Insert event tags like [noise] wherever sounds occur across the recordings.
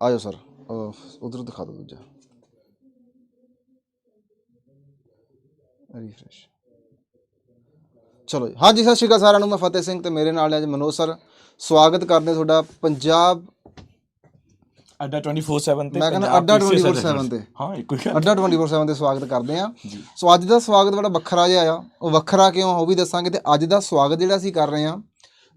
ਆ ਜਾਓ ਸਰ ਉਧਰ ਦਿਖਾ ਦਿਓ ਦੂਜਾ ਰੀਫਰੈਸ਼ ਚਲੋ ਜੀ। ਹਾਂਜੀ ਸਤਿ ਸ਼੍ਰੀ ਅਕਾਲ ਸਾਰਿਆਂ ਨੂੰ ਮੈਂ ਫਤਿਹ ਸਿੰਘ ਤੇ ਮੇਰੇ ਨਾਲ ਨੇ ਅੱਜ ਮਨੋਜ ਸਰ ਸਵਾਗਤ ਕਰਦੇ ਤੁਹਾਡਾ ਪੰਜਾਬ ਅੱਡਾ 24/7 ਤੇ ਮੈਂ ਕਹਿੰਦਾ ਅੱਡਾ PCS 24/7 ਤੇ। ਹਾਂ ਇੱਕੋ ਹੀ ਅੱਡਾ 24/7 ਤੇ ਸਵਾਗਤ ਕਰਦੇ ਆ ਸੋ ਅੱਜ ਦਾ ਸਵਾਗਤ ਬੜਾ ਵੱਖਰਾ ਜਿਹਾ ਆ। ਉਹ ਵੱਖਰਾ ਕਿਉਂ ਉਹ ਵੀ ਦੱਸਾਂਗੇ ਤੇ ਅੱਜ ਦਾ ਸਵਾਗਤ ਜਿਹੜਾ ਅਸੀਂ ਕਰ ਰਹੇ ਆ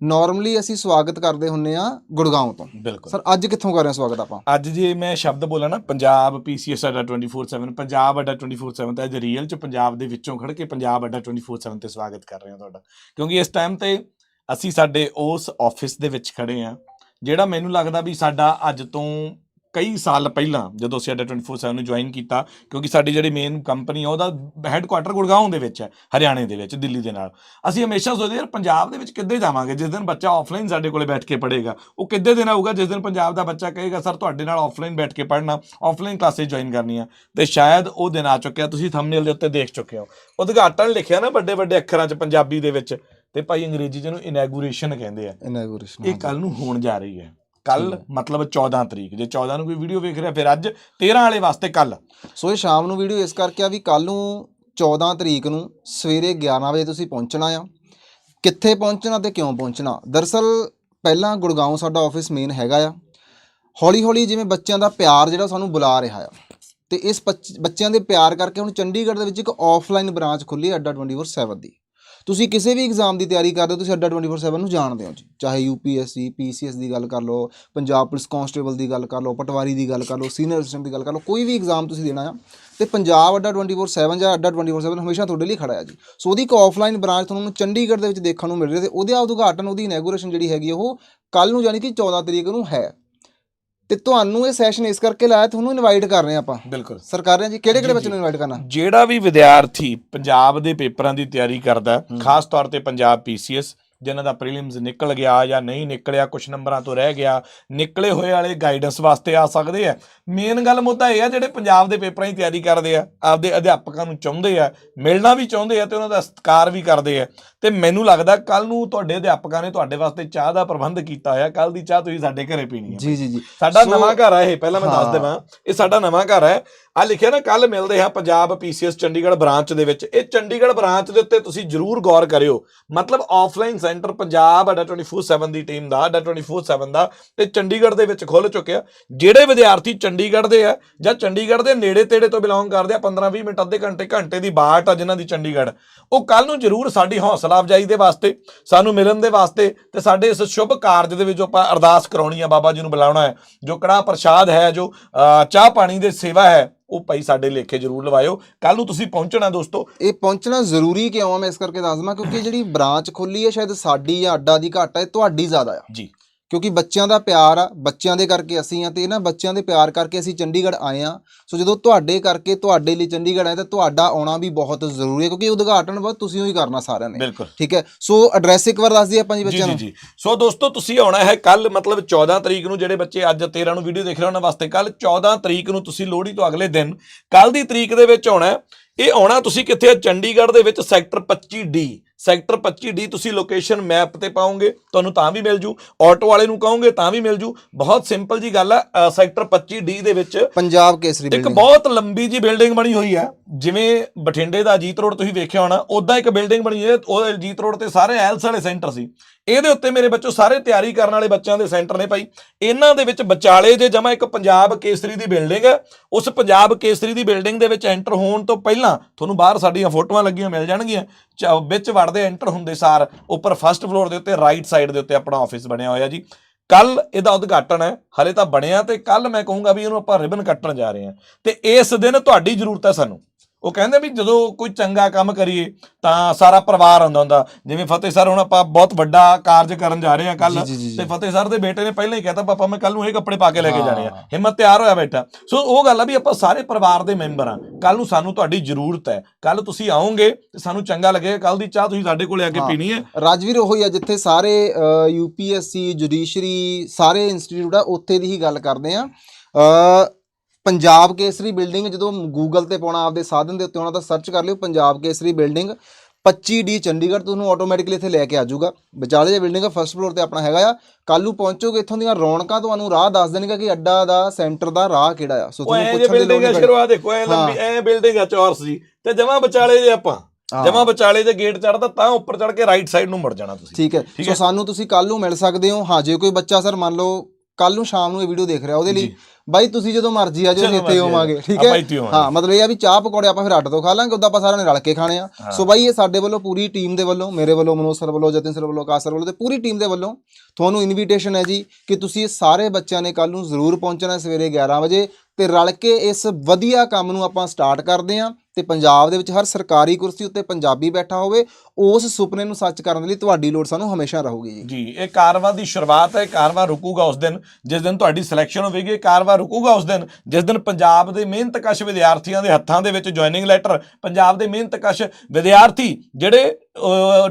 ਨਾਰਮਲੀ ਅਸੀਂ ਸਵਾਗਤ ਕਰਦੇ ਹੁੰਨੇ ਆ ਗੁੜਗਾਉਂ ਤੋਂ। ਬਿਲਕੁਲ। ਸਰ ਅੱਜ ਕਿੱਥੋਂ ਕਰ ਰਹੇ ਹਾਂ ਸਵਾਗਤ ਆਪਾਂ? ਅੱਜ ਜੇ ਮੈਂ ਸ਼ਬਦ ਬੋਲਾਂ ਨਾ ਪੰਜਾਬ ਪੀਸੀਐਸ ਅੱਡਾ 24/7 ਪੰਜਾਬ ਅੱਡਾ 24/7 ਤੇ ਅੱਜ ਰੀਅਲ ਚ ਪੰਜਾਬ ਦੇ ਵਿੱਚੋਂ ਖੜ ਕੇ ਪੰਜਾਬ ਅੱਡਾ 24/7 ਤੇ ਸਵਾਗਤ ਕਰ ਰਹੇ ਹਾਂ ਤੁਹਾਡਾ। ਕਿਉਂਕਿ ਇਸ ਟਾਈਮ ਤੇ ਅਸੀਂ ਸਾਡੇ ਉਸ ਆਫਿਸ ਦੇ ਵਿੱਚ ਖੜੇ ਆ ਜਿਹੜਾ ਮੈਨੂੰ ਲੱਗਦਾ ਵੀ ਸਾਡਾ ਅੱਜ ਤੋਂ ਕਈ ਸਾਲ ਪਹਿਲਾਂ ਜਦੋਂ ਅਸੀਂ ਅੱਡਾ 24/7 ਨੂੰ ਜੁਆਇਨ ਕੀਤਾ ਕਿਉਂਕਿ ਸਾਡੀ ਜਿਹੜੀ ਮੇਨ ਕੰਪਨੀ ਆ ਉਹਦਾ ਹੈੱਡਕੁਆਟਰ ਗੁੜਗਾਉਂ ਦੇ ਵਿੱਚ ਹੈ ਹਰਿਆਣੇ ਦੇ ਵਿੱਚ ਦਿੱਲੀ ਦੇ ਨਾਲ। ਅਸੀਂ ਹਮੇਸ਼ਾ ਸੋਚਦੇ ਯਾਰ ਪੰਜਾਬ ਦੇ ਵਿੱਚ ਕਿੱਦੇ ਜਾਵਾਂਗੇ? ਜਿਸ ਦਿਨ ਬੱਚਾ ਆਫਲਾਈਨ ਸਾਡੇ ਕੋਲੇ ਬੈਠ ਕੇ ਪੜ੍ਹੇਗਾ ਉਹ ਕਿੱਦੇ ਦਿਨ ਆਊਗਾ? ਜਿਸ ਦਿਨ ਪੰਜਾਬ ਦਾ ਬੱਚਾ ਕਹੇਗਾ ਸਰ ਤੁਹਾਡੇ ਨਾਲ ਆਫਲਾਈਨ ਬੈਠ ਕੇ ਪੜ੍ਹਨਾ ਆਫਲਾਈਨ ਕਲਾਸਿਸ ਜੁਆਇਨ ਕਰਨੀਆਂ। ਤੇ ਸ਼ਾਇਦ ਉਹ ਦਿਨ ਆ ਚੁੱਕਿਆ ਤੁਸੀਂ ਥੰਬਨੇਲ ਦੇ ਉੱਤੇ ਦੇਖ ਚੁੱਕੇ ਹੋ। ਉਦਘਾਟਨ ਲਿਖਿਆ ਨਾ ਵੱਡੇ ਵੱਡੇ ਅੱਖਰਾਂ 'ਚ ਪੰਜਾਬੀ ਦੇ ਵਿੱਚ ਤੇ ਭਾਈ ਅੰਗਰੇਜ਼ੀ 'ਚ ਇਹਨੂੰ ਇਨੈਗੂਰੇਸ਼ਨ ਕਹਿੰਦੇ ਆ। ਇਨੈਗੋਰੇਸ਼ਨ ਇਹ ਕੱਲ ਨੂੰ ਹੋਣ ਜਾ ਰਹੀ ਹੈ। ਕੱਲ ਮਤਲਬ 14 ਤਰੀਕ ਜੇ 14 ਨੂੰ ਕੋਈ ਵੀਡੀਓ ਵੇਖ ਰਿਹਾ ਫਿਰ ਅੱਜ 13 ਵਾਲੇ ਵਾਸਤੇ ਕੱਲ ਸੋ ਇਹ ਸ਼ਾਮ ਨੂੰ ਵੀਡੀਓ ਇਸ ਕਰਕੇ ਆ ਵੀ ਕੱਲ ਨੂੰ 14 ਤਰੀਕ ਨੂੰ ਸਵੇਰੇ 11 ਵਜੇ ਤੁਸੀਂ ਪਹੁੰਚਣਾ ਆ। ਕਿੱਥੇ ਪਹੁੰਚਣਾ ਤੇ ਕਿਉਂ ਪਹੁੰਚਣਾ? ਦਰਸਲ ਪਹਿਲਾਂ ਗੁੜਗਾਉਂ ਸਾਡਾ ਆਫਿਸ ਮੇਨ ਹੈਗਾ ਆ। ਹੌਲੀ ਹੌਲੀ ਜਿਵੇਂ ਬੱਚਿਆਂ ਦਾ ਪਿਆਰ ਜਿਹੜਾ ਸਾਨੂੰ ਬੁਲਾ ਰਿਹਾ ਆ। ਤੇ ਇਸ ਬੱਚ- ਬੱਚਿਆਂ ਦੇ ਪਿਆਰ ਕਰਕੇ ਹੁਣ ਚੰਡੀਗੜ੍ਹ ਦੇ ਵਿੱਚ ਇੱਕ ਆਫਲਾਈਨ ਬ੍ਰਾਂਚ ਖੁੱਲੀ ਅੱਡਾ 24/7 ਦੀ। ਤੁਸੀਂ ਕਿਸੇ ਵੀ ਐਗਜ਼ਾਮ ਦੀ ਤਿਆਰੀ ਕਰਦੇ ਹੋ, ਤੁਸੀਂ ਅੱਡਾ 24/7 ਨੂੰ ਜਾਣਦੇ ਹੋ ਜੀ। ਚਾਹੇ ਯੂਪੀਐਸਸੀ ਪੀਸੀਐਸ ਦੀ ਗੱਲ ਕਰ ਲਓ, ਪੰਜਾਬ ਪੁਲਿਸ ਕਾਂਸਟੇਬਲ ਦੀ ਗੱਲ ਕਰ ਲਓ, ਪਟਵਾਰੀ ਦੀ ਗੱਲ ਕਰ ਲਓ ਸੀਨੀਅਰ ਅਸਿਸਟੈਂਟ ਦੀ ਗੱਲ ਕਰ ਲਓ, ਕੋਈ ਵੀ ਐਗਜ਼ਾਮ ਤੁਸੀਂ ਦੇਣਾ ਆ, ਤੇ ਪੰਜਾਬ ਅੱਡਾ 24/7 ਜਾਂ ਅੱਡਾ 24/7 ਹਮੇਸ਼ਾ ਤੁਹਾਡੇ ਲਈ ਖੜਾ ਹੈ ਜੀ। ਸੋ ਉਹਦੀ ਇੱਕ ਆਫਲਾਈਨ ਬ੍ਰਾਂਚ ਤੁਹਾਨੂੰ ਚੰਡੀਗੜ੍ਹ ਦੇ ਵਿੱਚ ਦੇਖਣ ਨੂੰ ਮਿਲ ਰਹੀ ਹੈ, ਤੇ ਉਹਦੇ ਉਦਘਾਟਨ, ਉਹਦੀ ਇਨੈਗੋਰੇਸ਼ਨ ਜਿਹੜੀ ਹੈਗੀ ਆ, ਉਹ ਕੱਲ ਨੂੰ, ਯਾਨੀ ਕਿ 14 ਤਰੀਕ ਨੂੰ ਹੈ। ਤੇ ਤੁਹਾਨੂੰ ਇਹ ਸੈਸ਼ਨ ਇਸ ਕਰਕੇ ਲਾਇਆ ਤੁਹਾਨੂੰ ਇਨਵਾਈਟ ਕਰ ਰਹੇ ਆਪਾਂ। ਬਿਲਕੁਲ। ਸਰ ਕਰ ਰਹੇ ਹਾਂ ਜੀ ਕਿਹੜੇ ਕਿਹੜੇ ਬੱਚੇ ਨੂੰ ਇਨਵਾਈਟ ਕਰਨਾ? ਜਿਹੜਾ ਵੀ ਵਿਦਿਆਰਥੀ ਪੰਜਾਬ ਦੇ ਪੇਪਰਾਂ ਦੀ ਤਿਆਰੀ ਕਰਦਾ ਖਾਸ ਤੌਰ ਤੇ ਪੰਜਾਬ ਪੀਸੀਐਸ ਜਿਨ੍ਹਾਂ ਦਾ ਪ੍ਰੀਲਿਮਸ ਨਿਕਲ ਗਿਆ ਜਾਂ ਨਹੀਂ ਨਿਕਲਿਆ ਕੁਝ ਨੰਬਰਾਂ ਤੋਂ ਰਹਿ ਗਿਆ ਨਿਕਲੇ ਹੋਏ ਵਾਲੇ ਗਾਈਡੈਂਸ ਵਾਸਤੇ ਆ ਸਕਦੇ ਆ। ਮੇਨ ਗੱਲ ਮੁੱਦਾ ਇਹ ਆ ਜਿਹੜੇ ਪੰਜਾਬ ਦੇ ਪੇਪਰਾਂ ਦੀ ਤਿਆਰੀ ਕਰਦੇ ਆ ਆਪਦੇ ਅਧਿਆਪਕਾਂ ਨੂੰ ਚਾਹੁੰਦੇ ਆ ਮਿਲਣਾ ਵੀ ਚਾਹੁੰਦੇ ਆ ਤੇ ਉਹਨਾਂ ਦਾ ਸਤਿਕਾਰ ਵੀ ਕਰਦੇ ਆ। ਤੇ ਮੈਨੂੰ ਲੱਗਦਾ ਕੱਲ ਨੂੰ ਤੁਹਾਡੇ ਅਧਿਆਪਕਾਂ ਨੇ ਤੁਹਾਡੇ ਵਾਸਤੇ ਚਾਹ ਦਾ ਪ੍ਰਬੰਧ ਕੀਤਾ ਹੋਇਆ ਕੱਲ ਦੀ ਚਾਹ ਤੁਸੀਂ ਸਾਡੇ ਘਰੇ ਪੀਣੀ ਹੈ ਜੀ ਜੀ ਜੀ। ਸਾਡਾ ਨਵਾਂ ਘਰ ਹੈ ਇਹ ਪਹਿਲਾਂ ਮੈਂ ਦੱਸ। ਦੇਵਾਂ ਇਹ ਸਾਡਾ ਨਵਾਂ ਘਰ ਹੈ ਆ ਲਿਖਿਆ ਨਾ ਕੱਲ ਮਿਲਦੇ ਹਾਂ ਪੰਜਾਬ ਪੀਸੀਐਸ ਚੰਡੀਗੜ੍ਹ ਬ੍ਰਾਂਚ ਦੇ ਵਿੱਚ। ਇਹ ਚੰਡੀਗੜ੍ਹ ਬ੍ਰਾਂਚ ਦੇ ਉੱਤੇ ਤੁਸੀਂ ਜਰੂਰ ਗੌਰ ਕਰਿਓ। ਮਤਲਬ ਆਫਲਾਈਨ ਸੈਂਟਰ ਪੰਜਾਬ ਅੱਡਾ 24/7 ਦੀ ਟੀਮ ਦਾ ਅੱਡਾ 24/7 ਦਾ, ਤੇ ਚੰਡੀਗੜ੍ਹ ਦੇ ਵਿੱਚ ਖੁੱਲ ਚੁੱਕਿਆ। ਜਿਹੜੇ ਵਿਦਿਆਰਥੀ ਚੰਡੀਗੜ੍ਹ ਦੇ ਆ ਜਾਂ ਚੰਡੀਗੜ੍ਹ ਦੇ ਨੇੜੇ ਤੇੜੇ ਤੋਂ ਬਿਲੋਂਗ ਕਰਦੇ ਆ 15-20 ਮਿੰਟ, ਅੱਧੇ ਘੰਟੇ ਘੰਟੇ ਦੀ ਬਾਟ ਆ ਜਿਨ੍ਹਾਂ ਦੀ ਚੰਡੀਗੜ੍ਹ, ਉਹ ਕੱਲ ਨੂੰ ਜਰੂਰ ਸਾਡੀ ਹੌਸਲਾ ਅਫਜਾਈ ਦੇ ਵਾਸਤੇ, ਸਾਨੂੰ ਮਿਲਣ ਦੇ ਵਾਸਤੇ ਤੇ ਸਾਡੇ ਇਸ ਸ਼ੁਭ ਕਾਰਜ ਦੇ ਵਿੱਚ ਜੋ ਆਪਾਂ ਅਰਦਾਸ ਕਰਾਉਣੀ ਆ ਬਾਬਾ ਜੀ ਨੂੰ ਬੁਲਾਉਣਾ ਹੈ, ਜੋ ਕੜਾ ਪ੍ਰਸ਼ਾਦ ਹੈ, ਜੋ ਚਾਹ ਪਾਣੀ ਦੇ ਸੇਵਾ ਹੈ ਉਹ ਭਾਈ ਸਾਡੇ ਲੇਖੇ ਜਰੂਰ ਲਵਾਇਓ। ਕੱਲ ਨੂੰ ਤੁਸੀਂ ਪਹੁੰਚਣਾ ਦੋਸਤੋ। ਇਹ ਪਹੁੰਚਣਾ ਜ਼ਰੂਰੀ ਕਿਉਂ ਆ? ਮੈਂ ਇਸ ਕਰਕੇ ਦੱਸਦਾ ਕਿਉਂਕਿ ਜਿਹੜੀ ਬ੍ਰਾਂਚ ਖੁੱਲੀ ਹੈ ਸ਼ਾਇਦ ਸਾਡੀ ਜਾਂ ਅੱਡਾ ਦੀ ਘੱਟ ਹੈ ਤੁਹਾਡੀ ਜ਼ਿਆਦਾ ਆ। ਜੀ। ਕਿਉਂਕਿ ਬੱਚਿਆਂ ਦਾ ਪਿਆਰ ਆ ਬੱਚਿਆਂ ਦੇ ਕਰਕੇ ਅਸੀਂ ਆ ਤੇ ਇਹਨਾਂ ਬੱਚਿਆਂ ਦੇ ਪਿਆਰ ਕਰਕੇ ਅਸੀਂ ਚੰਡੀਗੜ੍ਹ ਆਏ ਆ। ਸੋ ਜਦੋਂ ਤੁਹਾਡੇ ਕਰਕੇ ਤੁਹਾਡੇ ਲਈ ਚੰਡੀਗੜ੍ਹ ਆਏ ਤਾਂ ਤੁਹਾਡਾ ਆਉਣਾ ਵੀ ਬਹੁਤ ਜ਼ਰੂਰੀ ਹੈ ਕਿਉਂਕਿ ਉਦਘਾਟਨ ਬਾਅਦ ਤੁਸੀਂ ਹੀ ਕਰਨਾ ਸਾਰਿਆਂ ਨੇ। ਠੀਕ ਹੈ? ਸੋ ਐਡਰੈਸ ਇੱਕ ਵਾਰ ਦੱਸ ਦਈਏ ਆਪਾਂ ਜੀ ਜੀ ਬੱਚਿਆਂ ਜੀ ਨੂੰ। ਜੀ। ਸੋ ਦੋਸਤੋ ਤੁਸੀਂ ਆਉਣਾ ਹੈ ਕੱਲ ਮਤਲਬ 14 ਤਰੀਕ ਨੂੰ ਜਿਹੜੇ ਬੱਚੇ ਅੱਜ 13 ਨੂੰ ਵੀਡੀਓ ਦੇਖ ਰਹੇ ਉਹਨਾਂ ਵਾਸਤੇ ਕੱਲ 14 ਤਰੀਕ ਨੂੰ ਤੁਸੀਂ ਲੋਹੜੀ ਤੋਂ ਅਗਲੇ ਦਿਨ ਕੱਲ ਦੀ ਤਰੀਕ ਦੇ ਵਿੱਚ ਆਉਣਾ ਹੈ। ਇਹ ਆਉਣਾ ਤੁਸੀਂ ਕਿੱਥੇ? ਚੰਡੀਗੜ੍ਹ ਦੇ ਵਿੱਚ ਸੈਕਟਰ 25D ਸੈਕਟਰ 25D ਤੁਸੀਂ ਲੋਕੇਸ਼ਨ ਮੈਪ ਤੇ ਪਾਓਗੇ ਤੁਹਾਨੂੰ ਤਾਂ ਵੀ ਮਿਲ ਜੂ। ਆਟੋ ਵਾਲੇ ਨੂੰ ਕਹੋਗੇ ਤਾਂ ਵੀ ਮਿਲ ਜੂ। ਬਹੁਤ ਸਿੰਪਲ ਜੀ ਗੱਲ ਅ, ਸੈਕਟਰ 25D ਦੇ ਵਿੱਚ ਪੰਜਾਬ ਕੇਸਰੀ ਇੱਕ ਬਹੁਤ ਲੰਬੀ ਜੀ ਬਿਲਡਿੰਗ ਬਣੀ ਹੋਈ ਹੈ ਜਿਵੇਂ ਬਠਿੰਡੇ ਦਾ ਅਜੀਤ ਰੋਡ ਤੁਸੀਂ ਵੇਖਿਆ ਹੋਣਾ ਉਦਾਂ ਇੱਕ ਬਿਲਡਿੰਗ ਬਣੀ ਹੈ ਉਹ ਅਜੀਤ ਰੋਡ ਤੇ ਸਾਰੇ ਐਲਸ ਵਾਲੇ ਸੈਂਟਰ ਸੀ। ਇਹਦੇ ਉੱਤੇ ਮੇਰੇ ਬੱਚੋ ਸਾਰੇ ਤਿਆਰੀ ਕਰਨ ਵਾਲੇ ਬੱਚਿਆਂ ਦੇ ਸੈਂਟਰ ਨੇ ਭਾਈ। ਇਹਨਾਂ ਦੇ ਵਿੱਚ ਵਿਚਾਲੇ ਜੇ ਜਮਾ ਇੱਕ ਪੰਜਾਬ ਕੇਸਰੀ ਦੀ ਬਿਲਡਿੰਗ ਹੈ ਉਸ ਪੰਜਾਬ ਕੇਸਰੀ ਦੀ ਬਿਲਡਿੰਗ ਦੇ ਵਿੱਚ ਐਂਟਰ ਹੋਣ ਤੋਂ ਪਹਿਲਾਂ ਤੁਹਾਨੂੰ ਬਾਹਰ ਸਾਡੀਆਂ ਫੋਟੋਆਂ ਲੱਗੀਆਂ ਮਿਲ ਜਾਣਗੀਆਂ। ਵਿੱਚ ਵੜਦੇ ਐਂਟਰ ਹੁੰਦੇ ਸਾਰ ਉੱਪਰ ਫਸਟ ਫਲੋਰ ਦੇ ਉੱਤੇ ਰਾਈਟ ਸਾਈਡ ਦੇ ਉੱਤੇ ਆਪਣਾ ਆਫਿਸ ਬਣਿਆ ਹੋਇਆ ਜੀ। ਕੱਲ ਇਹਦਾ ਉਦਘਾਟਨ ਹੈ, ਹਲੇ ਤਾਂ ਬਣਿਆ ਤੇ ਕੱਲ ਮੈਂ ਕਹੂੰਗਾ ਵੀ ਇਹਨੂੰ ਆਪਾਂ ਰਿਬਨ ਕੱਟਣ ਜਾ ਰਹੇ ਹਾਂ। ਤੇ ਇਸ ਦਿਨ ਤੁਹਾਡੀ ਜ਼ਰੂਰਤ ਹੈ ਸਾਨੂੰ। ਉਹ ਕਹਿੰਦੇ ਵੀ ਜਦੋਂ ਕੋਈ ਚੰਗਾ ਕੰਮ ਕਰੀਏ ਤਾਂ ਸਾਰਾ ਪਰਿਵਾਰ ਆਉਂਦਾ ਹੁੰਦਾ। ਜਿਵੇਂ ਫਤਿਹ ਸਰ ਹੁਣ ਆਪਾਂ ਬਹੁਤ ਵੱਡਾ ਕਾਰਜ ਕਰਨ ਜਾ ਰਹੇ ਹਾਂ ਕੱਲ ਤੇ ਫਤਿਹ ਸਰ ਦੇ ਬੇਟੇ ਨੇ ਪਹਿਲਾਂ ਹੀ ਕਹਿਤਾ ਪਾਪਾ ਮੈਂ ਕੱਲ ਨੂੰ ਇਹ ਕੱਪੜੇ ਪਾ ਕੇ ਲੈ ਕੇ ਜਾਣੇ ਆ। ਹਿੰਮਤ ਤਿਆਰ ਹੋਇਆ ਬੈਠਾ ਸੋ ਉਹ ਗੱਲ ਆ ਵੀ ਆਪਾਂ ਸਾਰੇ ਪਰਿਵਾਰ ਦੇ ਮੈਂਬਰ ਆ। ਕੱਲ ਨੂੰ ਸਾਨੂੰ ਤੁਹਾਡੀ ਜ਼ਰੂਰਤ ਹੈ। ਕੱਲ ਤੁਸੀਂ ਆਓਗੇ ਤੇ ਸਾਨੂੰ ਚੰਗਾ ਲੱਗੇਗਾ। ਕੱਲ ਦੀ ਚਾਹ ਤੁਸੀਂ ਸਾਡੇ ਕੋਲੇ ਆ ਕੇ। ਪੀਣੀ ਹੈ। ਰਾਜਵੀਰ ਉਹੀ ਆ ਜਿੱਥੇ ਸਾਰੇ ਯੂਪੀਐਸਸੀ ਜੁਡੀਸ਼ਰੀ ਸਾਰੇ ਇੰਸਟੀਚਿਊਟ ਆ ਉੱਥੇ ਦੀ ਹੀ ਗੱਲ ਕਰਦੇ ਆ ਪੰਜਾਬ ਕੇਸਰੀ ਬਿਲਡਿੰਗ ਜਦੋਂ ਗੂਗਲ ਤੇ ਪਾਉਣਾ ਆਪਦੇ ਸਾਧਨ ਦੇ ਉੱਤੇ ਉਹਨਾਂ ਦਾ ਸਰਚ ਕਰ ਲਿਓ ਪੰਜਾਬ ਕੇਸਰੀ ਬਿਲਡਿੰਗ 25D ਚੰਡੀਗੜ੍ਹ ਤੁਹਾਨੂੰ ਆਟੋਮੈਟਿਕਲੀ ਇੱਥੇ ਲੈ ਕੇ ਆ ਜਾਊਗਾ। ਵਿਚਾਲੇ ਜੇ ਬਿਲਡਿੰਗ ਫਸਟ ਫਲੋਰ ਤੇ ਆਪਣਾ ਹੈਗਾ ਆ। ਕੱਲ ਪਹੁੰਚੋਗੇ ਇੱਥੋਂ ਦੀਆਂ ਰੌਣਕਾਂ ਤੁਹਾਨੂੰ ਰਾਹ ਦੱਸ ਦੇਣਗੇ ਕਿ ਅੱਡਾ ਦਾ ਸੈਂਟਰ ਦਾ ਰਾਹ ਕਿਹੜਾ ਆ। ਸੋ ਤੁਹਾਨੂੰ ਪੁੱਛਣ ਦੀ ਲੋੜ ਨਹੀਂ ਸ਼ੁਰੂਆਤ ਦੇਖੋ ਐ ਲੰਬੀ ਐ ਬਿਲਡਿੰਗ ਆ ਚੌਰਸ ਜੀ। ਤੇ ਜਮਾ ਵਿਚਾਲੇ ਜੇ ਆਪਾਂ। ਜਮਾ ਵਿਚਾਲੇ ਜੇ ਗੇਟ ਚੜਦਾ ਤਾਂ ਉੱਪਰ ਚੜ ਕੇ ਰਾਈਟ ਸਾਈਡ ਨੂੰ ਮੁੜ ਜਾਣਾ ਤੁਸੀਂ। ਠੀਕ ਹੈ। ਸੋ। ਸਾਨੂੰ ਤੁਸੀਂ ਕੱਲ ਨੂੰ ਮਿਲ ਸਕਦੇ ਹੋ। ਹਾਂ ਜੇ ਕੋਈ ਬੱਚਾ ਸਰ ਮੰਨ ਲਓ ਕੱਲ ਨੂੰ ਸ਼ਾਮ ਨੂੰ ਇਹ ਵੀਡੀਓ ਦੇਖ ਰਿਹਾ ਉਹਦੇ ਲਈ। ਬਾਈ ਤੁਸੀਂ ਜਦੋਂ ਮਰਜ਼ੀ ਆ ਜਾਓ ਇੱਥੇ ਆ ਹੋਵਾਂਗੇ। ਠੀਕ ਹੈ। ਹਾਂ ਮਤਲਬ ਇਹ ਆ ਵੀ ਚਾਹ ਪਕੌੜੇ ਆਪਾਂ ਫਿਰ ਅੱਡ ਤੋਂ ਖਾ ਲਾਂਗੇ ਉਦੋਂ ਆਪਾਂ ਸਾਰਿਆਂ ਨੇ ਰਲ ਕੇ ਖਾਣੇ ਆ ਸੋ ਬਾਈ ਇਹ ਸਾਡੇ ਵੱਲੋਂ ਪੂਰੀ ਟੀਮ ਦੇ ਵੱਲੋਂ ਮੇਰੇ ਵੱਲੋਂ ਮਨੋਜ ਸਰ ਵੱਲੋਂ ਜਤਿਨ ਸਰ ਵੱਲੋਂ ਆਕਾਸ਼ ਸਰ ਵੱਲੋਂ ਤੇ ਪੂਰੀ ਟੀਮ ਦੇ ਵੱਲੋਂ ਤੁਹਾਨੂੰ ਇਨਵੀਟੇਸ਼ਨ ਹੈ ਜੀ ਕਿ ਤੁਸੀਂ ਇਹ ਸਾਰੇ ਬੱਚਿਆਂ ਨੇ ਕੱਲ ਨੂੰ ਜ਼ਰੂਰ ਪਹੁੰਚਣਾ ਸਵੇਰੇ 11 ਵਜੇ ਤੇ ਰਲ ਕੇ ਇਸ ਵਧੀਆ ਕੰਮ ਨੂੰ ਆਪਾਂ ਸਟਾਰਟ ਕਰਦੇ ਹਾਂ ਤੇ ਪੰਜਾਬ ਦੇ ਵਿੱਚ ਹਰ ਸਰਕਾਰੀ ਕੁਰਸੀ ਉੱਤੇ ਪੰਜਾਬੀ ਬੈਠਾ ਹੋਵੇ, ਉਸ ਸੁਪਨੇ ਨੂੰ ਸੱਚ ਕਰਨ ਲਈ ਤੁਹਾਡੀ ਲੋੜ ਸਾਨੂੰ ਹਮੇਸ਼ਾ ਰਹੂਗੀ ਜੀ। ਜੀ, ਇਹ ਕਾਰਵਾ ਦੀ ਸ਼ੁਰੂਆਤ ਹੈ, ਕਾਰਵਾ ਰੁਕੂਗਾ ਉਸ ਦਿਨ, ਜਿਸ ਦਿਨ ਤੁਹਾਡੀ ਸਿਲੈਕਸ਼ਨ ਹੋਵੇਗੀ, ਇਹ ਕਾਰਵਾ ਰੁਕੂਗਾ ਉਸ ਦਿਨ, ਜਿਸ ਦਿਨ ਪੰਜਾਬ ਦੇ ਮਿਹਨਤਕਸ਼ ਵਿਦਿਆਰਥੀਆਂ ਦੇ ਹੱਥਾਂ ਦੇ ਵਿੱਚ ਜੁਆਇਨਿੰਗ ਲੈਟਰ ਪੰਜਾਬ ਦੇ ਮਿਹਨਤਕਸ਼ ਵਿਦਿਆਰਥੀ ਜਿਹੜੇ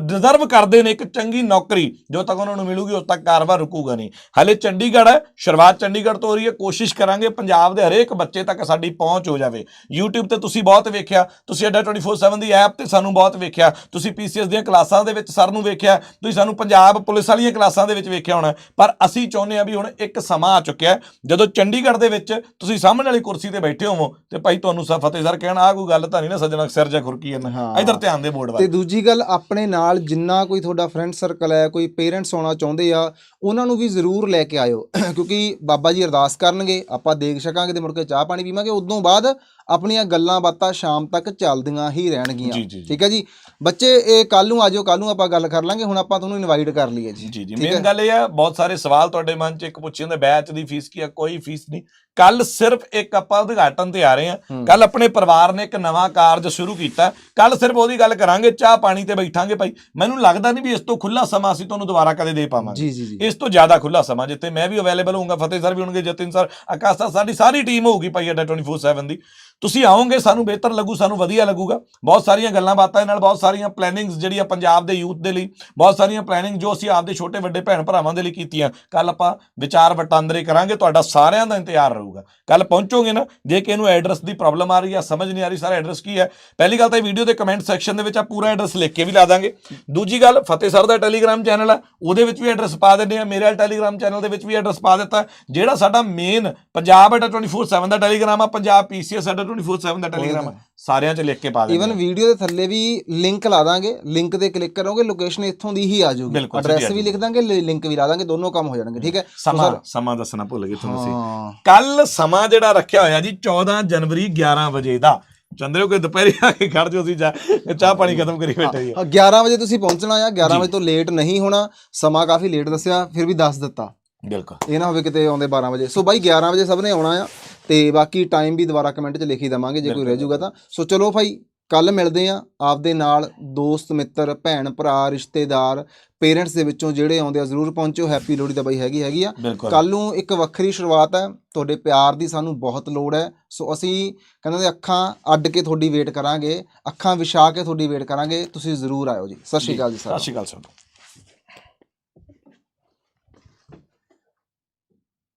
ਡਿਜ਼ਰਵ ਕਰਦੇ ਨੇ ਇੱਕ ਚੰਗੀ ਨੌਕਰੀ ਜੋ ਤੱਕ ਉਹਨਾਂ ਨੂੰ ਮਿਲੂਗੀ ਉਸ ਤੱਕ ਕਾਰਵਾ ਰੁਕੂਗਾ ਨਹੀਂ। ਹਾਲੇ ਚੰਡੀਗੜ੍ਹ ਹੈ ਸ਼ੁਰੂਆਤ ਚੰਡੀਗੜ੍ਹ ਤੋਂ ਹੋ ਰਹੀ ਹੈ ਕੋਸ਼ਿਸ਼ ਕਰਾਂਗੇ ਪੰਜਾਬ ਦੇ ਹਰੇਕ ਬੱਚੇ ਤੱਕ ਸਾਡੀ ਪਹੁੰਚ ਹੋ ਜਾਵੇ। YouTube ਤੇ ਤੁਸੀਂ ਬਹੁਤ ਵੇਖਿਆ ਤੁਸੀਂ ਅੱਡਾ 24/7 ਦੀ ਐਪ ਤੇ ਸਾਨੂੰ ਬਹੁਤ ਵੇਖਿਆ ਤੁਸੀਂ PCS ਦੀਆਂ ਕਲਾਸਾਂ ਦੇ ਵਿੱਚ ਸਰ ਨੂੰ ਵੇਖਿਆ ਤੁਸੀਂ ਸਾਨੂੰ ਪੰਜਾਬ ਪੁਲਿਸ ਵਾਲੀਆਂ ਕਲਾਸਾਂ ਦੇ ਵਿੱਚ ਵੇਖਿਆ ਹੋਣਾ। ਪਰ ਅਸੀਂ ਚਾਹੁੰਦੇ ਆ ਵੀ ਹੁਣ ਇੱਕ ਸਮਾਂ ਆ ਚੁੱਕਿਆ ਹੈ, ਜਦੋਂ ਚੰਡੀਗੜ੍ਹ ਦੇ ਵਿੱਚ ਤੁਸੀਂ ਸਾਹਮਣੇ ਵਾਲੀ ਕੁਰਸੀ ਤੇ ਬੈਠੇ ਹੋਵੋ ਤੇ ਭਾਈ ਤੁਹਾਨੂੰ ਸ ਫਤਿਹ ਸਰ ਕਹਿਣਾ ਆ ਕੋਈ ਗੱਲ ਤਾਂ ਨਹੀਂ ਨਾ ਸੱਜਣਾ ਸਿਰ ਜਾਂ ਖੁਰਕੀ ਹਾਂ। ਇਧਰ ਧਿਆਨ ਦੇ ਬੋਰਡ ਤੇ ਵੱਲ ਦੂਜੀ ਗੱਲ ਆਪਣੇ ਨਾਲ ਜਿੰਨਾ ਕੋਈ ਤੁਹਾਡਾ ਫਰੈਂਡ ਸਰਕਲ ਹੈ, ਕੋਈ ਪੇਰੈਂਟਸ ਆਉਣਾ ਚਾਹੁੰਦੇ ਆ, ਉਹਨਾਂ ਨੂੰ ਵੀ ਜ਼ਰੂਰ ਲੈ ਕੇ ਆਇਓ। [clears throat] ਕਿਉਂਕਿ ਬਾਬਾ ਜੀ ਅਰਦਾਸ ਕਰਨਗੇ, ਆਪਾਂ ਦੇਖ ਸਕਾਂਗੇ ਤੇ ਮੁੜ ਕੇ ਚਾਹ ਪਾਣੀ ਪੀਵਾਂਗੇ। ਉਦੋਂ ਬਾਅਦ ਆਪਣੀਆਂ ਗੱਲਾਂ ਬਾਤਾਂ ਸ਼ਾਮ ਤੱਕ ਚੱਲਦੀਆਂ ਹੀ ਰਹਿਣਗੀਆਂ। ਠੀਕ ਹੈ ਜੀ? ਬੱਚੇ ਇਹ ਕੱਲ ਨੂੰ ਆਜੋ ਕੱਲ ਨੂੰ ਆਪਾਂ ਗੱਲ ਕਰ ਲਾਂਗੇ ਹੁਣ ਆਪਾਂ ਤੁਹਾਨੂੰ ਇਨਵਾਈਟ ਕਰ ਲਈਏ ਜੀ। ਜੀ ਜੀ। ਮੇਨ। ਗੱਲ ਇਹ ਆ ਬਹੁਤ ਸਾਰੇ ਸਵਾਲ ਤੁਹਾਡੇ ਮਨ 'ਚ ਇੱਕ ਪੁੱਛੇ ਹੁੰਦੇ ਬੈਚ ਦੀ ਫੀਸ ਕੀ ਆ ਕੋਈ ਫੀਸ ਨਹੀਂ। ਕੱਲ ਸਿਰਫ ਇੱਕ ਆਪਾਂ ਉਦਘਾਟਨ ਤੇ ਆ ਰਹੇ ਹੂੰ। ਕੱਲ ਆਪਣੇ ਪਰਿਵਾਰ ਨੇ ਇੱਕ ਨਵਾਂ ਕਾਰਜ ਸ਼ੁਰੂ ਕੀਤਾ। ਕੱਲ ਸਿਰਫ ਉਹਦੀ ਗੱਲ ਕਰਾਂਗੇ ਚਾਹ ਪਾਣੀ ਤੇ ਬੈਠਾਂਗੇ ਭਾਈ। ਮੈਨੂੰ ਲੱਗਦਾ ਨਹੀਂ ਵੀ ਇਸ ਤੋਂ ਖੁੱਲਾ ਸਮਾਂ ਅਸੀਂ ਤੁਹਾਨੂੰ ਦੁਬਾਰਾ ਕਦੇ ਦੇ ਪਾਵਾਂਗੇ। ਇਸ ਤੋਂ ਜ਼ਿਆਦਾ ਖੁੱਲਾ ਸਮਾਂ ਜਿੱਥੇ ਮੈਂ ਵੀ ਅਵੇਲੇਬਲ ਹੋਊਂਗਾ ਫਤਿਹ ਸਰ ਵੀ ਹੋਣਗੇ ਜਤਿਨ ਸਰ ਆਕਾਸ਼ ਸਰ ਸਾਡੀ ਸਾਰੀ ਟੀਮ ਹੋਊਗੀ ਭਾਈ ਅੱਡਾ 24/7 ਦੀ। ਤੁਸੀਂ ਆਓਗੇ, ਸਾਨੂੰ ਬਿਹਤਰ ਲੱਗੂ, ਸਾਨੂੰ ਵਧੀਆ ਲੱਗੂਗਾ। ਬਹੁਤ ਸਾਰੀਆਂ ਗੱਲਾਂ ਬਾਤਾਂ ਨਾਲ, ਬਹੁਤ ਸਾਰੀਆਂ ਪਲੈਨਿੰਗਸ ਜਿਹੜੀ ਆ ਪੰਜਾਬ ਦੇ ਯੂਥ ਦੇ ਲਈ, ਬਹੁਤ ਸਾਰੀਆਂ ਪਲੈਨਿੰਗ ਜੋ ਅਸੀਂ ਆਪਦੇ ਛੋਟੇ ਵੱਡੇ ਭੈਣ ਭਰਾਵਾਂ ਦੇ ਲਈ ਕੀਤੀਆਂ। ਕੱਲ ਆਪਾਂ ਵਿਚਾਰ ਵਟਾਂਦਰੇ ਕਰਾਂਗੇ, ਤੁਹਾਡਾ ਸਾਰਿਆਂ ਦਾ ਇੰਤਜ਼ਾਰ ਰਹੂਗਾ। ਕੱਲ ਪਹੁੰਚੋਗੇ ਨਾ, ਜੇ ਕਿ ਇਹਨੂੰ ਐਡਰੈਸ ਦੀ ਪ੍ਰੋਬਲਮ ਆ ਰਹੀ ਆ, ਸਮਝ ਨਹੀਂ ਆ ਰਹੀ, ਸਾਰਾ ਐਡਰੈਸ ਕੀ ਹੈ? ਪਹਿਲੀ ਗੱਲ ਤਾਂ ਇਹ ਵੀਡੀਓ ਦੇ ਕਮੈਂਟ ਸੈਕਸ਼ਨ ਦੇ ਵਿੱਚ ਆ ਪੂਰਾ ਐਡਰੈਸ ਲਿਖ ਕੇ ਵੀ ਲਾ ਦਾਂਗੇ। ਦੂਜੀ ਗੱਲ, ਫਤਿਹ ਸਰ ਦਾ ਟੈਲੀਗ੍ਰਾਮ ਚੈਨਲ ਆ, ਉਹਦੇ ਵਿੱਚ ਵੀ ਐਡਰੈਸ ਪਾ ਦਿੰਦੇ ਆ, ਮੇਰੇ ਵਾਲ ਟੈਲੀਗ੍ਰਾਮ ਚੈਨਲ ਦੇ ਵਿੱਚ ਵੀ ਐਡਰੈਸ ਪਾ ਦਿੱਤਾ। ਜਿਹੜਾ ਸਾਡਾ ਮੇਨ ਪੰਜਾਬ ਅੱਡਾ 24/7 ਦਾ ਟੈਲੀਗ੍ਰਾਮ ਆ, ਪੰਜਾਬ ਪੀਸੀਐਸ ਅੱਡਾ 24/7 ਦਾ ਟੈਲੀਗ੍ਰਾਮ ਸਾਰਿਆਂ 'ਚ ਲਿਖ ਕੇ ਪਾ ਦਿੰਦੇ ਈਵਨ ਵੀਡੀਓ ਦੇ ਥੱਲੇ ਵੀ ਲਿੰਕ ਲਾ ਦਾਂਗੇ। ਲਿੰਕ ਤੇ ਕਲਿੱਕ ਕਰੋਗੇ ਲੋਕੇਸ਼ਨ ਇੱਥੋਂ ਦੀ ਹੀ ਆ ਜਾਊਗੀ। ਐਡਰੈਸ ਵੀ ਲਿਖ ਦਾਂਗੇ ਲਿੰਕ ਵੀ ਲਾ ਦਾਂਗੇ ਦੋਨੋਂ ਕੰਮ ਹੋ ਜਾਣਗੇ ਠੀਕ ਹੈ? ਸਮਾਂ ਸਮਾਂ ਦੱਸਣਾ ਭੁੱਲ ਗਏ ਤੁਹਾਨੂੰ ਅਸੀਂ। ਕੱਲ ਸਮਾਂ ਜਿਹੜਾ ਰੱਖਿਆ ਹੋਇਆ ਜੀ 14 ਜਨਵਰੀ 11 ਵਜੇ ਦਾ। ਚੰਦਰਿਓ ਕੋਈ ਦੁਪਹਿਰੇ ਆ ਕੇ ਖੜ ਜਾਓ ਸੀ ਚਾਹ ਚਾਹ ਪਾਣੀ ਖਤਮ ਕਰੀ ਬੈਠੇ ਜੀ ਹਾਂ, 11 ਵਜੇ ਤੁਸੀਂ ਪਹੁੰਚਣਾ ਆ। 11 ਵਜੇ ਤੋਂ ਲੇਟ ਨਹੀਂ ਹੋਣਾ। ਸਮਾਂ ਕਾਫੀ ਲੇਟ ਦੱਸਿਆ ਫਿਰ ਵੀ ਦੱਸ ਦਿੱਤਾ। ਬਿਲਕੁਲ। ਇਹ ਨਾ ਹੋਵੇ ਕਿਤੇ ਆਉਂਦੇ 12 ਵਜੇ। ਸੋ ਬਾਈ 11 ਵਜੇ ਸਭ ਨੇ ਆਉਣਾ ਆ। ਤੇ ਬਾਕੀ ਟਾਈਮ ਵੀ ਦੁਬਾਰਾ ਕਮੈਂਟ 'ਚ ਲਿਖ ਦਵਾਂਗੇ ਜੇ ਕੋਈ ਰਹਿ ਜਾਊਗਾ ਤਾਂ। ਸੋ ਚਲੋ ਭਾਈ ਕੱਲ ਮਿਲਦੇ ਆ ਆਪਦੇ ਨਾਲ ਦੋਸਤ ਮਿੱਤਰ ਭੈਣ ਭਰਾ ਰਿਸ਼ਤੇਦਾਰ ਪੇਰੈਂਟਸ ਦੇ ਵਿੱਚੋਂ ਜਿਹੜੇ ਆਉਂਦੇ ਆ ਜ਼ਰੂਰ ਪਹੁੰਚੋ ਹੈਪੀ ਲੋਹੜੀ ਤਾਂ ਬਾਈ ਹੈਗੀ ਹੈਗੀ ਆ। ਕੱਲ ਨੂੰ ਇੱਕ ਵੱਖਰੀ ਸ਼ੁਰੂਆਤ ਹੈ। ਤੁਹਾਡੇ ਪਿਆਰ ਦੀ ਸਾਨੂੰ ਬਹੁਤ ਲੋੜ ਹੈ। ਸੋ ਅਸੀਂ ਕਹਿੰਦੇ ਅੱਖਾਂ ਅੱਡ ਕੇ ਤੁਹਾਡੀ ਵੇਟ ਕਰਾਂਗੇ। ਅੱਖਾਂ ਵਿਛਾ ਕੇ ਤੁਹਾਡੀ ਵੇਟ ਕਰਾਂਗੇ। ਤੁਸੀਂ ਜ਼ਰੂਰ ਆਇਓ ਜੀ। ਸਤਿ ਸ਼੍ਰੀ ਅਕਾਲ ਜੀ ਸਤਿ ਸਾਰਿਆਂ ਨੂੰ ਸ਼੍ਰੀ ਅਕਾਲ ਸਰ